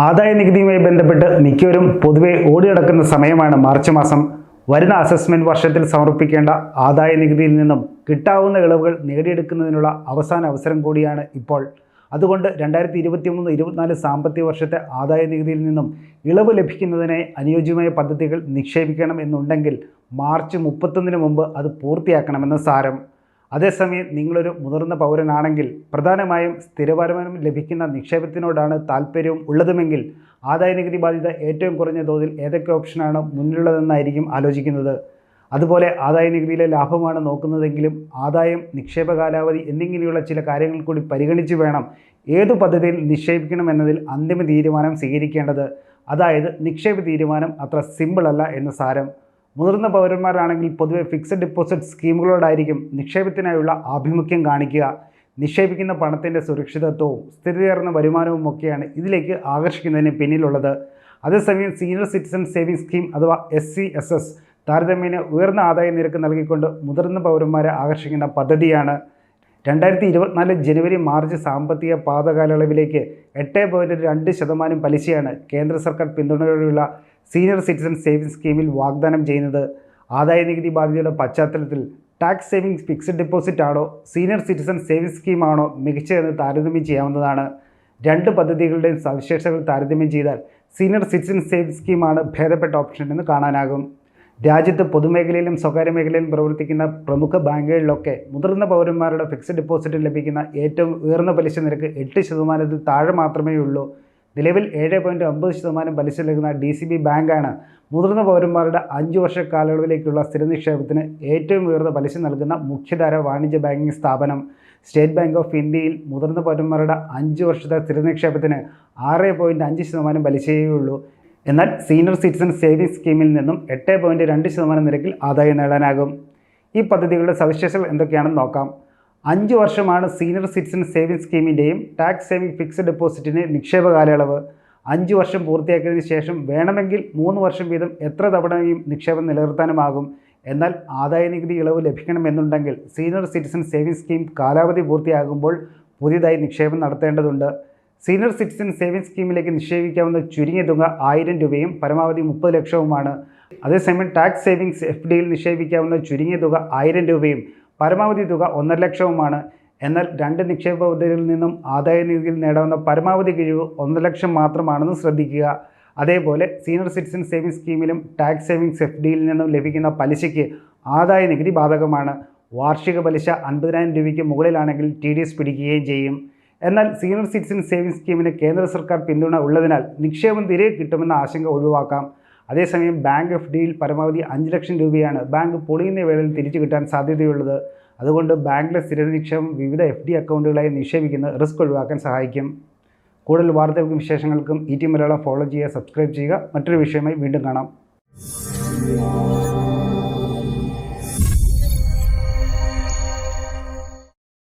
ആദായ നികുതിയുമായി ബന്ധപ്പെട്ട് മിക്കവരും പൊതുവെ ഓടിനടക്കുന്ന സമയമാണ് മാർച്ച് മാസം. വരുന്ന അസസ്മെന്റ് വർഷത്തിൽ സമർപ്പിക്കേണ്ട ആദായ നികുതിയിൽ നിന്നും കിട്ടാവുന്ന ഇളവുകൾ നേടിയെടുക്കുന്നതിനുള്ള അവസാന അവസരം കൂടിയാണ് ഇപ്പോൾ. അതുകൊണ്ട് രണ്ടായിരത്തി ഇരുപത്തി മൂന്ന് ഇരുപത്തിനാല് സാമ്പത്തിക വർഷത്തെ ആദായ നികുതിയിൽ നിന്നും ഇളവ് ലഭിക്കുന്നതിനായി അനുയോജ്യമായ പദ്ധതികൾ നിക്ഷേപിക്കണം എന്നുണ്ടെങ്കിൽ മാർച്ച് മുപ്പത്തൊന്നിന് മുമ്പ് അത് പൂർത്തിയാക്കണമെന്ന് സാരം. അതേസമയം നിങ്ങളൊരു മുതിർന്ന പൗരനാണെങ്കിൽ പ്രധാനമായും സ്ഥിരവരുമാനം ലഭിക്കുന്ന നിക്ഷേപത്തിനോടാണ് താല്പര്യവും ഉള്ളതുമെങ്കിൽ ആദായ നികുതി ബാധ്യത ഏറ്റവും കുറഞ്ഞ തോതിൽ ഏതൊക്കെ ഓപ്ഷനാണ് മുന്നിലുള്ളതെന്നായിരിക്കും ആലോചിക്കുന്നത്. അതുപോലെ ആദായ നികുതിയിലെ ലാഭമാണ് നോക്കുന്നതെങ്കിലും ആദായം നിക്ഷേപ കാലാവധി എന്നിങ്ങനെയുള്ള ചില കാര്യങ്ങൾ കൂടി പരിഗണിച്ച് വേണം ഏതു പദ്ധതിയിൽ നിക്ഷേപിക്കണം എന്നതിൽ അന്തിമ തീരുമാനം സ്വീകരിക്കേണ്ടത്. അതായത് നിക്ഷേപ തീരുമാനം അത്ര സിമ്പിളല്ല എന്ന് സാരം. മുതിർന്ന പൗരന്മാരാണെങ്കിൽ പൊതുവെ ഫിക്സഡ് ഡിപ്പോസിറ്റ് സ്കീമുകളോടായിരിക്കും നിക്ഷേപത്തിനായുള്ള ആഭിമുഖ്യം കാണിക്കുക. നിക്ഷേപിക്കുന്ന പണത്തിന്റെ സുരക്ഷിതത്വവും സ്ഥിരതയേറുന്ന വരുമാനവും ഒക്കെയാണ് ഇതിലേക്ക് ആകർഷിക്കുന്നതിന് പിന്നിലുള്ളത്. അതേസമയം സീനിയർ സിറ്റിസൺ സേവിംഗ് സ്കീം അഥവാ എസ് സി എസ് എസ് താരതമ്യേന ഉയർന്ന ആദായ നിരക്ക് നൽകിക്കൊണ്ട് മുതിർന്ന പൗരന്മാരെ ആകർഷിക്കുന്ന പദ്ധതിയാണ്. രണ്ടായിരത്തി ഇരുപത്തിനാല് ജനുവരി മാർച്ച് സാമ്പത്തിക പാതകാലയളവിലേക്ക് എട്ട് പോയിന്റ് രണ്ട് ശതമാനം പലിശയാണ് കേന്ദ്ര സർക്കാർ പിന്തുണയോടെയുള്ള സീനിയർ സിറ്റിസൺ സേവിംഗ് സ്കീമിൽ വാഗ്ദാനം ചെയ്യുന്നത്. ആദായ നികുതി ബാധ്യതയുടെ പശ്ചാത്തലത്തിൽ ടാക്സ് സേവിംഗ്സ് ഫിക്സഡ് ഡെപ്പോസിറ്റ് ആണോ സീനിയർ സിറ്റിസൺ സേവിംഗ് സ്കീമാണോ മികച്ചതെന്ന് താരതമ്യം ചെയ്യാവുന്നതാണ്. രണ്ട് പദ്ധതികളുടെയും സവിശേഷതകൾ താരതമ്യം ചെയ്താൽ സീനിയർ സിറ്റിസൺ സേവിംഗ് സ്കീമാണ് ഭേദപ്പെട്ട ഓപ്ഷൻ എന്ന് കാണാനാകും. രാജ്യത്ത് പൊതുമേഖലയിലും സ്വകാര്യ മേഖലയിലും പ്രവർത്തിക്കുന്ന പ്രമുഖ ബാങ്കുകളിലൊക്കെ മുതിർന്ന പൗരന്മാരുടെ ഫിക്സഡ് ഡെപ്പോസിറ്റ് ലഭിക്കുന്ന ഏറ്റവും ഉയർന്ന പലിശ നിരക്ക് എട്ട് ശതമാനത്തിൽ താഴെ മാത്രമേ ഉള്ളൂ. നിലവിൽ ഏഴ് പോയിന്റ് ഒമ്പത് ശതമാനം പലിശ നൽകുന്ന ഡി സി ബി ബാങ്കാണ് മുതിർന്ന പൗരന്മാരുടെ അഞ്ച് വർഷ കാലയളവിലേക്കുള്ള സ്ഥിര നിക്ഷേപത്തിന് ഏറ്റവും ഉയർന്ന പലിശ നൽകുന്ന മുഖ്യധാര വാണിജ്യ ബാങ്കിംഗ് സ്ഥാപനം. സ്റ്റേറ്റ് ബാങ്ക് ഓഫ് ഇന്ത്യയിൽ മുതിർന്ന പൗരന്മാരുടെ അഞ്ച് വർഷത്തെ സ്ഥിര നിക്ഷേപത്തിന് ആറ് പോയിന്റ് അഞ്ച് ശതമാനം പലിശയേ ഉള്ളൂ. എന്നാൽ സീനിയർ സിറ്റിസൺ സേവിംഗ് സ്കീമിൽ നിന്നും എട്ട് പോയിന്റ് രണ്ട് ശതമാനം നിരക്കിൽ ആദായം നേടാനാകും. ഈ പദ്ധതികളുടെ സവിശേഷതകൾ എന്തൊക്കെയാണെന്ന് നോക്കാം. അഞ്ച് വർഷമാണ് സീനിയർ സിറ്റിസൺ സേവിംഗ് സ്കീമിന്റെയും ടാക്സ് സേവിംഗ് ഫിക്സ്ഡ് ഡെപ്പോസിറ്റിന്റെ നിക്ഷേപ കാലയളവ്. അഞ്ച് വർഷം പൂർത്തിയാക്കിയതിന് ശേഷം വേണമെങ്കിൽ മൂന്ന് വർഷം വീതം എത്ര തവണയും നിക്ഷേപം നിലനിർത്താനുമാകും? എന്നാൽ ആദായ നികുതി ഇളവ് ലഭിക്കണമെന്നുണ്ടെങ്കിൽ സീനിയർ സിറ്റിസൺ സേവിംഗ് സ്കീം കാലാവധി പൂർത്തിയാകുമ്പോൾ പുതിയതായി നിക്ഷേപം നടത്തേണ്ടതുണ്ട്. സീനിയർ സിറ്റിസൺ സേവിംഗ്സ് സ്കീമിലേക്ക് നിക്ഷേപിക്കാവുന്ന ചുരുങ്ങിയ തുക ആയിരം രൂപയും പരമാവധി മുപ്പത് ലക്ഷവുമാണ്. അതേസമയം ടാക്സ് സേവിങ്സ് എഫ് ഡിയിൽ നിക്ഷേപിക്കാവുന്ന ചുരുങ്ങിയ തുക ആയിരം രൂപയും പരമാവധി തുക ഒന്നര ലക്ഷവുമാണ്. എന്നാൽ രണ്ട് നിക്ഷേപ പദ്ധതികളിൽ നിന്നും ആദായ നികുതിയിൽ നേടാവുന്ന പരമാവധി കിഴിവ് ഒന്നര ലക്ഷം മാത്രമാണെന്ന് ശ്രദ്ധിക്കുക. അതേപോലെ സീനിയർ സിറ്റിസൺ സേവിംഗ്സ് സ്കീമിലും ടാക്സ് സേവിങ്സ് എഫ് ഡിയിൽ നിന്നും ലഭിക്കുന്ന പലിശയ്ക്ക് ആദായ നികുതി ബാധകമാണ്. വാർഷിക പലിശ അൻപതിനായിരം രൂപയ്ക്ക് മുകളിലാണെങ്കിൽ ടി ഡി എസ് പിടിക്കുകയും ചെയ്യും. എന്നാൽ സീനിയർ സിറ്റിസൺ സേവിംഗ്സ് സ്കീമിന് കേന്ദ്ര സർക്കാർ പിന്തുണ ഉള്ളതിനാൽ നിക്ഷേപം തിരികെ കിട്ടുമെന്ന ആശങ്ക ഒഴിവാക്കാം. അതേസമയം ബാങ്ക് എഫ് ഡിയിൽ പരമാവധി അഞ്ച് ലക്ഷം രൂപയാണ് ബാങ്ക് പൊളിയുന്ന വേളയിൽ തിരിച്ചു കിട്ടാൻ സാധ്യതയുള്ളത്. അതുകൊണ്ട് ബാങ്കിലെ സ്ഥിര നിക്ഷേപം വിവിധ എഫ് ഡി അക്കൗണ്ടുകളായി നിക്ഷേപിക്കുന്ന റിസ്ക് ഒഴിവാക്കാൻ സഹായിക്കും. കൂടുതൽ വാർത്തകൾക്കും വിശേഷങ്ങൾക്കും ഇ ടി മലയാളം ഫോളോ ചെയ്യുക സബ്സ്ക്രൈബ് ചെയ്യുക. മറ്റൊരു വിഷയമായി വീണ്ടും കാണാം.